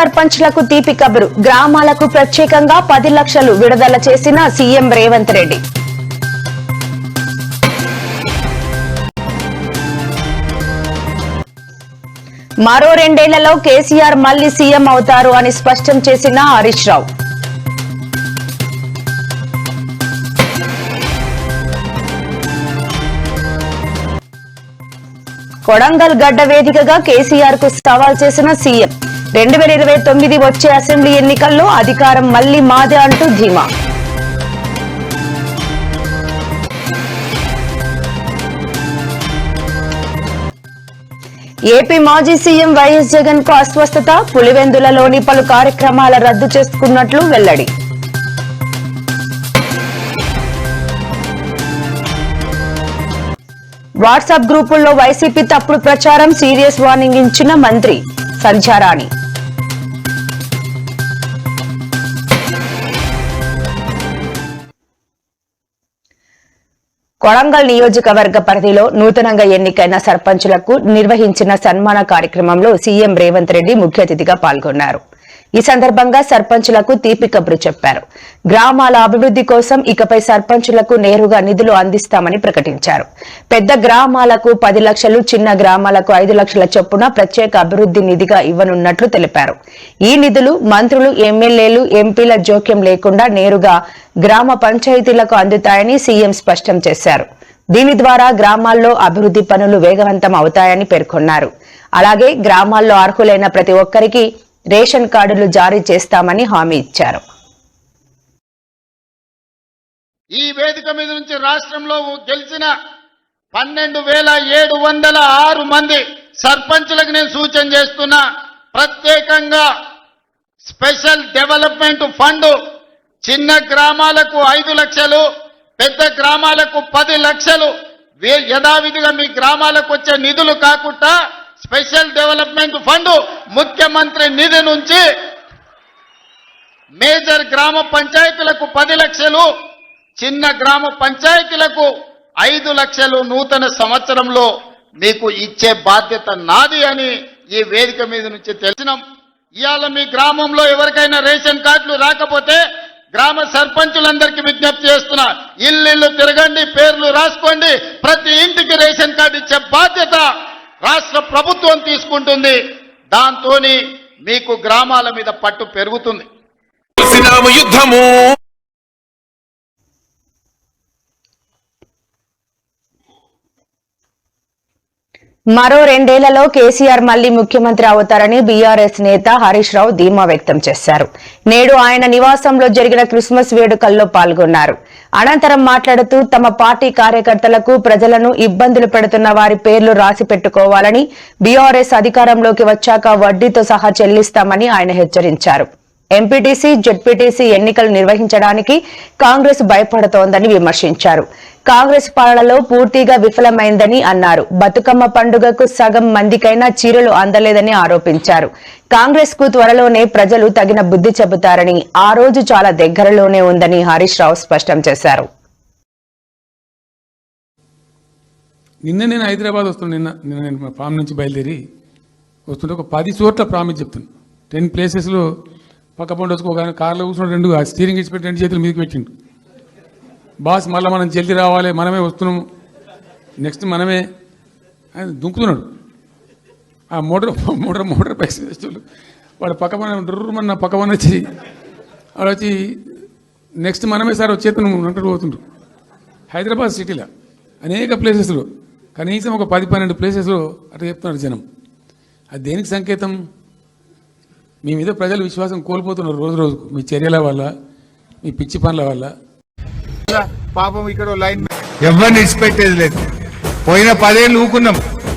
సర్పంచ్లకు తీపి కబురు. గ్రామాలకు ప్రత్యేకంగా పది లక్షలు విడుదల చేసిన సీఎం రేవంత్ రెడ్డి. మరో రెండేళ్ళలో కేసీఆర్ మళ్ళీ సీఎం అవుతారు అని స్పష్టం చేసిన హరీష్ రావు. కొడంగల్ గడ్డ వేదికగా కేసీఆర్కు సవాల్ చేసిన సీఎం. రెండు వేల ఇరవై తొమ్మిది వచ్చే అసెంబ్లీ ఎన్నికల్లో అధికారం మళ్ళీ మాదే అంటూ ధీమా. ఏపీ మాజీ సీఎం వైఎస్ జగన్కు అస్వస్థత పులివెందులలోని పలు కార్యక్రమాల రద్దు చేసుకున్నట్లు వెల్లడి. వాట్సాప్ గ్రూపుల్లో వైసీపీ తప్పుడు ప్రచారం సీరియస్ వార్నింగ్ ఇచ్చిన మంత్రి సంధ్యారాణి. కొడంగల్ నియోజకవర్గ పరిధిలో నూతనంగా ఎన్నికైన సర్పంచులకు నిర్వహించిన సన్మాన కార్యక్రమంలో సీఎం రేవంత్ రెడ్డి ముఖ్య అతిథిగా పాల్గొన్నారు. ఈ సందర్భంగా సర్పంచులకు తీపి కబురు చెప్పారు. గ్రామాల అభివృద్ధి కోసం ఇకపై సర్పంచులకు నేరుగా నిధులు అందిస్తామని ప్రకటించారు. పెద్ద గ్రామాలకు పది లక్షలు చిన్న గ్రామాలకు ఐదు లక్షల చొప్పున ప్రత్యేక అభివృద్ధి నిధిగా ఇవ్వనున్నట్లు తెలిపారు. ఈ నిధులు మంత్రులు ఎమ్మెల్యేలు ఎంపీల జోక్యం లేకుండా నేరుగా గ్రామ పంచాయతీలకు అందుతాయని సీఎం స్పష్టం చేశారు. దీని ద్వారా గ్రామాల్లో అభివృద్ధి పనులు వేగవంతం అవుతాయని పేర్కొన్నారు. అలాగే గ్రామాల్లో అర్హులైన ప్రతి ఒక్కరికి రేషన్ కార్డులు జారీ చేస్తామని హామీ ఇచ్చారు. ఈ వేదిక మీద నుంచి రాష్ట్రంలో గెలిచిన పన్నెండు వేల ఏడు వందల ఆరు మంది సర్పంచులకు నేను సూచన చేస్తున్నా. ప్రత్యేకంగా స్పెషల్ డెవలప్మెంట్ ఫండ్ చిన్న గ్రామాలకు ఐదు లక్షలు పెద్ద గ్రామాలకు పది లక్షలు. వే- యథావిధిగా మీ గ్రామాలకు వచ్చే నిధులు కాకుండా స్పెషల్ డెవలప్మెంట్ ఫండ్ ముఖ్యమంత్రి నిధి నుంచి మేజర్ గ్రామ పంచాయతీలకు పది లక్షలు చిన్న గ్రామ పంచాయతీలకు ఐదు లక్షలు నూతన సంవత్సరంలో మీకు ఇచ్చే బాధ్యత నాది అని ఈ వేదిక మీద నుంచి తెలిసినాం. ఇవాళ మీ గ్రామంలో ఎవరికైనా రేషన్ కార్డులు రాకపోతే గ్రామ సర్పంచులందరికీ విజ్ఞప్తి చేస్తున్నా ఇల్లు తిరగండి పేర్లు రాసుకోండి ప్రతి ఇంటికి రేషన్ కార్డు ఇచ్చే బాధ్యత రాష్ట్ర ప్రభుత్వం తీసుకుంటుంది దాంతోని మీకు గ్రామాల మీద పట్టు పెరుగుతుంది. యుద్ధము మరో రెండేళ్ళలో కేసీఆర్ మళ్ళీ ముఖ్యమంత్రి అవుతారని బీఆర్ఎస్ నేత హరీష్ రావు ధీమా వ్యక్తం చేశారు. నేడు ఆయన నివాసంలో జరిగిన క్రిస్మస్ వేడుకల్లో పాల్గొన్నారు. అనంతరం మాట్లాడుతూ తమ పార్టీ కార్యకర్తలకు ప్రజలను ఇబ్బందులు పెడుతున్న వారి పేర్లు రాసి పెట్టుకోవాలని బీఆర్ఎస్ అధికారంలోకి వచ్చాక వడ్డీతో సహా చెల్లిస్తామని ఆయన హెచ్చరించారు. ఎంపీటీసీ జెడ్పీటీసీ ఎన్నికలు నిర్వహించడానికి కాంగ్రెస్ భయపడుతోందని విమర్శించారు. కాంగ్రెస్ పాలనలో పూర్తిగా విఫలమైందని అన్నారు. బతుకమ్మ పండుగకు సగం మందికైనా చీరలు అందలేదని ఆరోపించారు. కాంగ్రెస్కు త్వరలోనే ప్రజలు తగిన బుద్ధి చెబుతారని ఆ రోజు చాలా దగ్గరలోనే ఉందని హరీష్ రావు స్పష్టం చేశారు. నిన్న నేను హైదరాబాద్ వస్తున్నాను నిన్న నిన్న నేను ఫామ్ నుంచి బయలుదేరి వస్తుంటే ఒక పది చోట్ల ప్రామిస్ చెప్తాను టెన్ ప్లేసెస్లో పక్క పండు వచ్చుకోగానే కార్లో కూర్చున్నాడు రెండు ఆ స్టీరింగ్ ఇచ్చిపెట్టి రెండు చేతులు మీదకి పెట్టిండు. బాస్ మళ్ళీ మనం జల్దీ రావాలి మనమే వస్తున్నాం. నెక్స్ట్ మనమే. ఆయన దుంకుతున్నాడు. ఆ మోటార్ మోటార్ మోటార్ పైసలు వాడు పక్క పని డుర్రమన్న పక్క పని వచ్చి వాడు వచ్చి నెక్స్ట్ మనమే సార్ వచ్చేతను అంటూ పోతుండ్రు హైదరాబాద్ సిటీలో అనేక ప్లేసెస్లో కనీసం ఒక పది పన్నెండు ప్లేసెస్లో అట్లా చెప్తున్నారు జనం. అది దేనికి సంకేతం? మీ మీద ప్రజలు విశ్వాసం కోల్పోతున్నారు రోజు రోజుకు మీ చర్యల వల్ల మీ పిచ్చి పనుల వల్ల. పాపం ఇక్కడ లైన్ ఎవరిని ఇడిచిపెట్టేది లేదు. పోయిన పదేళ్ళు ఊకున్నాం.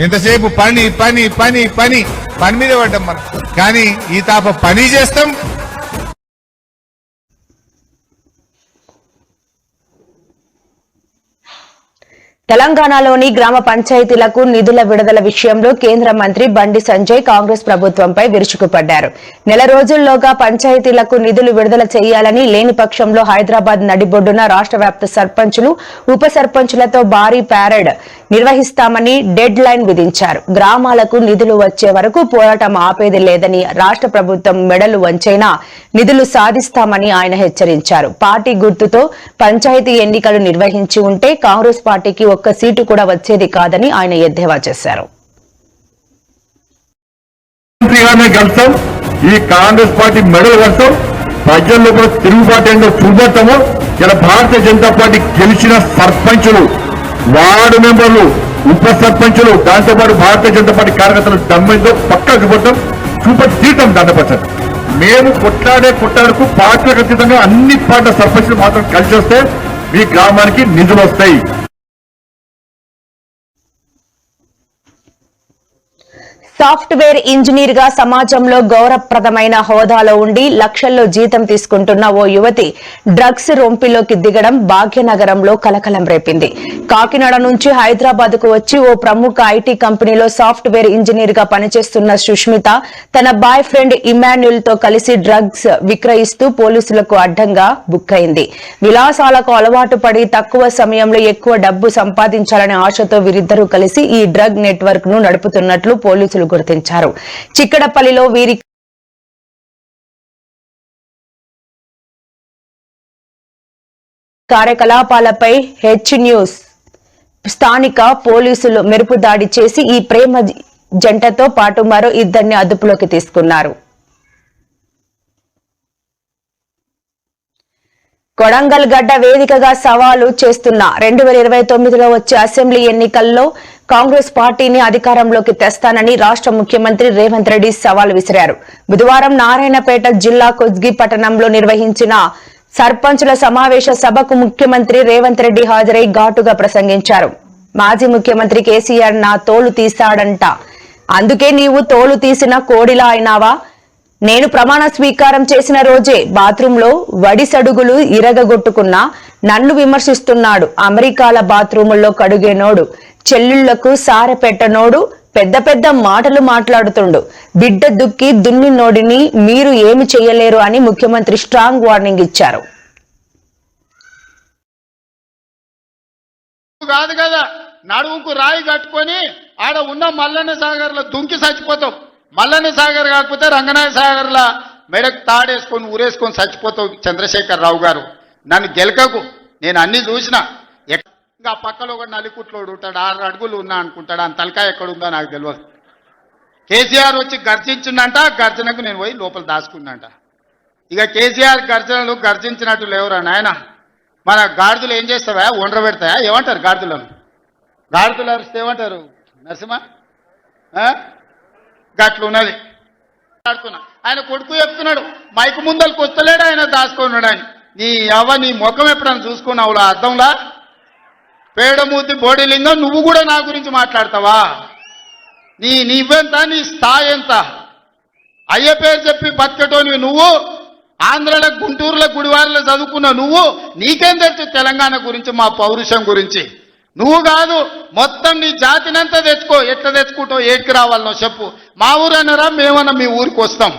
ఎంతసేపు పని పని పని పని. పని మీద పడ్డాం మనం. కానీ ఈ తాప పని చేస్తాం. తెలంగాణలోని గ్రామ పంచాయతీలకు నిధుల విడుదల విషయంలో కేంద్ర మంత్రి బండి సంజయ్ కాంగ్రెస్ ప్రభుత్వంపై విరుచుకుపడ్డారు. నెల రోజుల్లోగా పంచాయతీలకు నిధులు విడుదల చేయాలని లేని పక్షంలో హైదరాబాద్ నడిబొడ్డున రాష్ట్ర వ్యాప్త సర్పంచులు ఉప సర్పంచులతో భారీ ప్యారెడ్ నిర్వహిస్తామని డెడ్ లైన్ విధించారు. గ్రామాలకు నిధులు వచ్చే వరకు పోరాటం ఆపేది లేదని రాష్ట్ర ప్రభుత్వం మెడలు వంచైనా నిధులు సాధిస్తామని ఆయన హెచ్చరించారు. పార్టీ గుర్తుతో పంచాయతీ ఎన్నికలు నిర్వహించి ఉంటే కాంగ్రెస్ పార్టీకి ఒక్క సీటు కూడా వచ్చేది కాదని ఆయన ఎద్దేవా చేశారు. ఈ కాంగ్రెస్ పార్టీ మెడల్ గెలుస్తాం ప్రజల్లో కూడా తిరుగుబాటు ఏంటో చూపెడతాము. ఇలా భారతీయ జనతా పార్టీ గెలిచిన సర్పంచులు వార్డు మెంబర్లు ఉప సర్పంచులు దాంతోపాటు భారతీయ జనతా పార్టీ కార్యకర్తలు దమ్మిందో పక్కా చూపెడతాం చూప తీర్థం దండపరచండి మేము కొట్లాడే కొట్టాడకు పార్టీలకు అతీతంగా అన్ని పార్టీల సర్పంచులు మాత్రం కలిసి వస్తే మీ గ్రామానికి నిధులు వస్తాయి. సాఫ్ట్వేర్ ఇంజనీర్గా సమాజంలో గౌరవప్రదమైన హోదాలో ఉండి లక్షల్లో జీతం తీసుకుంటున్న ఓ యువతి డ్రగ్స్ రొంపిలోకి దిగడం భాగ్యనగరంలో కలకలం రేపింది. కాకినాడ నుంచి హైదరాబాద్కు వచ్చి ఓ ప్రముఖ ఐటీ కంపెనీలో సాఫ్ట్వేర్ ఇంజనీర్గా పనిచేస్తున్న సుష్మిత తన బాయ్ ఫ్రెండ్ ఇమాన్యుల్తో కలిసి డ్రగ్స్ విక్రయిస్తూ పోలీసులకు అడ్డంగా బుక్ అయింది విలాసాలకు అలవాటు పడి తక్కువ సమయంలో ఎక్కువ డబ్బు సంపాదించాలనే ఆశతో వీరిద్దరూ కలిసి ఈ డ్రగ్ నెట్వర్క్ను నడుపుతున్నట్లు పోలీసులు గుర్తించారు. చిక్కడపల్లిలో వీరి కార్యకలాపాలపై హెచ్ న్యూస్. స్థానిక పోలీసులు మెరుపు దాడి చేసి ఈ ప్రేమ జంటతో పాటు మరో ఇద్దరిని అదుపులోకి తీసుకున్నారు. కొడంగల్ గడ్డ వేదికగా సవాలు చేస్తున్న రెండు వేల ఇరవై తొమ్మిదిలో వచ్చే అసెంబ్లీ ఎన్నికల్లో కాంగ్రెస్ పార్టీని అధికారంలోకి తెస్తానని రాష్ట్ర ముఖ్యమంత్రి రేవంత్ రెడ్డి సవాల్ విసిరారు. బుధవారం నారాయణపేట జిల్లా కొజ్గి పట్టణంలో నిర్వహించిన సర్పంచుల సమావేశ సభకు ముఖ్యమంత్రి రేవంత్ రెడ్డి హాజరై ఘాటుగా ప్రసంగించారు. మాజీ ముఖ్యమంత్రి కేసీఆర్ నా తోలు తీస్తాడంట అందుకే నీవు తోలు తీసిన కోడిలా అయినావా? నేను ప్రమాణ స్వీకారం చేసిన రోజే బాత్రూంలో వడిసడుగులు ఇరగగొట్టుకున్నా నన్ను విమర్శిస్తున్నాడు. అమెరికాల బాత్రూముల్లో కడుగేనోడు చెల్లుళ్ళకు సారె పెట్టనోడు పెద్ద పెద్ద మాటలు మాట్లాడుతుండు. బిడ్డ దుక్కి దున్ని నోడిని మీరు ఏమి చేయలేరు అని ముఖ్యమంత్రి స్ట్రాంగ్ వార్నింగ్ ఇచ్చారు. కాదు కదా నడుముకు రాయి కట్టుకొని ఆడ ఉన్న మల్లన్న సాగర్లో దుంకి చచ్చిపోతావు. మల్లన్న సాగర్ కాకపోతే రంగనాయ సాగర్ల మెడకు తాడేసుకొని ఊరేసుకొని చచ్చిపోతావు చంద్రశేఖర్ రావు గారు. నన్ను గెలకకు నేను అన్ని చూసినా ఇంకా ఆ పక్కలో ఒక నలికుట్లోడు ఉంటాడు ఆరు అడుగులు ఉన్నా అనుకుంటాడు ఆ తలకాయ ఎక్కడ ఉందో నాకు తెలియదు కేసీఆర్ వచ్చి గర్జించిందంట గర్జనకు నేను పోయి లోపల దాచుకున్నంట. ఇక కేసీఆర్ గర్జనలు గర్జించినట్టు లేవురా నాయన. మన గాడిదలు ఏం చేస్తావా? ఒండ్ర పెడతాయా? ఏమంటారు గాడిదలను? గాడిదలు అరిస్తే ఏమంటారు? నరసింహ? ఆ? గట్లు ఉన్నది. మాట్లాడుతున్నా ఆయన కొడుకు చెప్తున్నాడు మైకు ముందలకు వస్తలేడు ఆయన దాచుకున్నాడు ఆయన. నీ అవ్వ నీ ముఖం ఎప్పుడైనా చూసుకున్నావులా అర్థంలా పేడమూతి బోడిలింగం నువ్వు కూడా నా గురించి మాట్లాడతావా? నీ నీవెంత నీ స్థాయి ఎంత? అయ్య పేరు చెప్పి బతికటోనివి నువ్వు ఆంధ్రలో గుంటూరులో గుడివారిలో చదువుకున్న నువ్వు నీకేం తెలుసు తెలంగాణ గురించి మా పౌరుషం గురించి? నువ్వు కాదు మొత్తం నీ జాతినంతా తెచ్చుకో ఎట్లా తెచ్చుకుంటావు ఏటికి రావాలనో చెప్పు. మా ఊరు అన్నారా మేమన్నా మీ ఊరికి వస్తాం.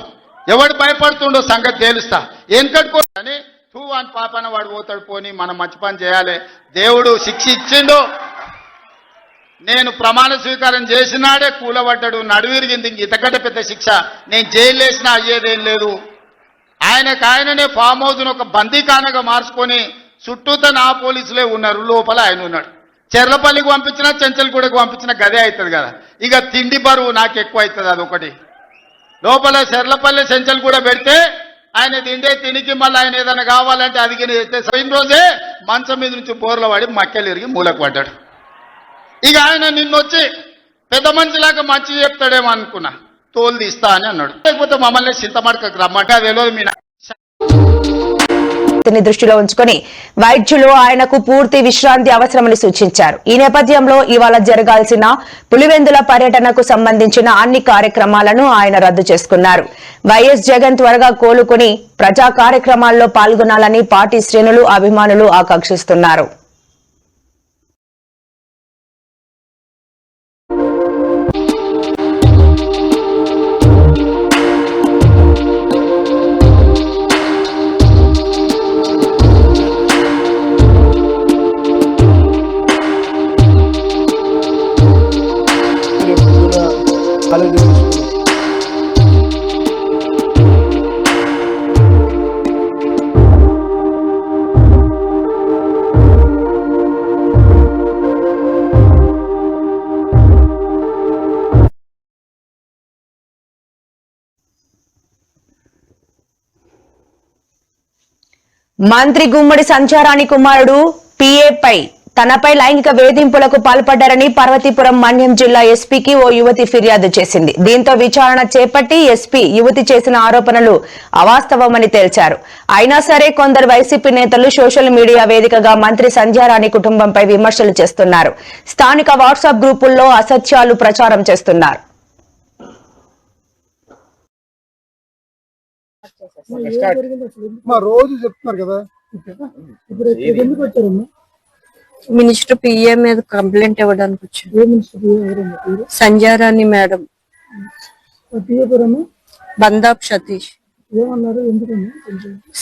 ఎవడు భయపడుతుండో సంగతి తేలుస్తా. ఏం కట్టుకో అని తూ అని పాపన వాడు పోతాడు పోని మనం మంచి పని చేయాలి. దేవుడు శిక్ష ఇచ్చిండు నేను ప్రమాణ స్వీకారం చేసినాడే కూలబడ్డాడు నడువిరిగింది ఇంక ఇంతకంటే పెద్ద శిక్ష. నేను జైలు వేసినా అయ్యేదేం లేదు. ఆయనకు ఆయననే ఫామ్ హౌస్ను ఒక బందీకానగా మార్చుకొని చుట్టూతో నా పోలీసులే ఉన్నారు. లోపల ఆయన ఉన్నాడు. చెర్లపల్లికి పంపించినా చెంచల్గూడకు పంపించిన గదే అవుతుంది కదా. ఇక తిండి బరువు నాకు ఎక్కువ అవుతుంది అదొకటి. లోపల చెర్లపల్లి చెంచల్గూడ పెడితే ఆయన తిండే తినికి మళ్ళీ ఆయన ఏదైనా కావాలంటే అది చేస్తే సరైన రోజే మంచం మీద నుంచి బోర్ల పడి మక్కెలు ఇరిగి మూలకు పడ్డాడు. ఇక ఆయన నిన్నొచ్చి పెద్ద మనిషిలాగా మంచి చెప్తాడేమో అనుకున్నా. తోలు తీస్తా అని అన్నాడు. లేకపోతే మమ్మల్ని చింతమడకకు రమ్మంటే అది తెలియదు మీ పరిస్థితిని దృష్టిలో ఉంచుకుని వైద్యులు ఆయనకు పూర్తి విశ్రాంతి అవసరమని సూచించారు. ఈ నేపథ్యంలో ఇవాళ జరగాల్సిన పులివెందుల పర్యటనకు సంబంధించిన అన్ని కార్యక్రమాలను ఆయన రద్దు చేసుకున్నారు. వైఎస్ జగన్ త్వరగా కోలుకుని ప్రజా కార్యక్రమాల్లో పాల్గొనాలని పార్టీ శ్రేణులు అభిమానులు ఆకాంక్షిస్తున్నారు. మంత్రి గుమ్మడి సంచారాణి కుమారుడు పిఏపై తనపై లైంగిక వేధింపులకు పాల్పడ్డారని పార్వతీపురం మన్యం జిల్లా ఎస్పీకి ఓ యువతి ఫిర్యాదు చేసింది. దీంతో విచారణ చేపట్టి ఎస్పీ యువతి చేసిన ఆరోపణలు అవాస్తవమని తేల్చారు. అయినా సరే కొందరు వైసీపీ నేతలు సోషల్ మీడియా వేదికగా మంత్రి సంధ్యారాణి కుటుంబంపై విమర్శలు చేస్తున్నారు. స్థానిక వాట్సాప్ గ్రూపుల్లో అసత్యాలు ప్రచారం చేస్తున్నారు. మా రోజు చెప్తున్నారు కదా. ఇప్పుడు ఎందుకు వచ్చారమ్మా? మినిస్టర్ పిఏ మీద కంప్లైంట్ ఇవ్వడానికి వచ్చాను సంజారాణి మేడం. బందాప్ సతీష్.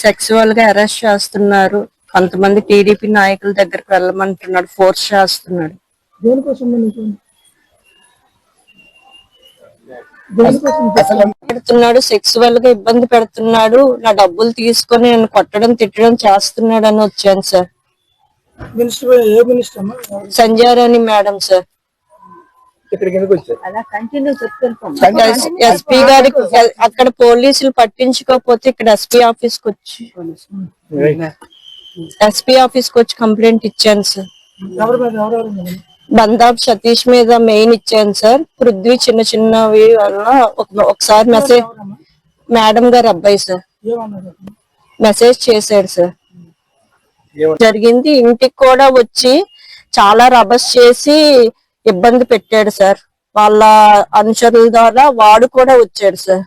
సెక్సువల్గా అరెస్ట్ చేస్తున్నారు. కొంతమంది టీడీపీ నాయకుల దగ్గరికి వెళ్ళమంటున్నాడు. ఫోర్స్ చేస్తున్నాడు. దేనికోసం నీకు దేనికోసం పెడుతున్నాడు. సెక్సువల్గా ఇబ్బంది పెడుతున్నాడు నా డబ్బులు తీసుకొని నన్ను కొట్టడం తిట్టడం చేస్తున్నాడు అని వచ్చాను సార్. Sanjarani madam sir. ఇక్కడికి ఎందుకు వచ్చారు? ఎస్పీ గారికి అక్కడ పోలీసులు పట్టించుకోకపోతే ఇక్కడ ఎస్పీ ఆఫీస్కి వచ్చి ఎస్పీ ఆఫీస్కి వచ్చి కంప్లైంట్ ఇచ్చాను సార్. బందాబ్ సతీష్ మీద మెయిన్ ఇచ్చాను సార్. పృథ్వీ చిన్న చిన్నవి వల్ల ఒక- ఒకసారి మెసేజ్ మేడం గారు అబ్బాయి సార్. మెసేజ్ చేశాడు సార్. జరిగింది. ఇంటికి కూడా వచ్చి చాలా రభస్ చేసి ఇబ్బంది పెట్టాడు సార్. వాళ్ళ అనుచరుల ద్వారా వాడు కూడా వచ్చాడు సార్.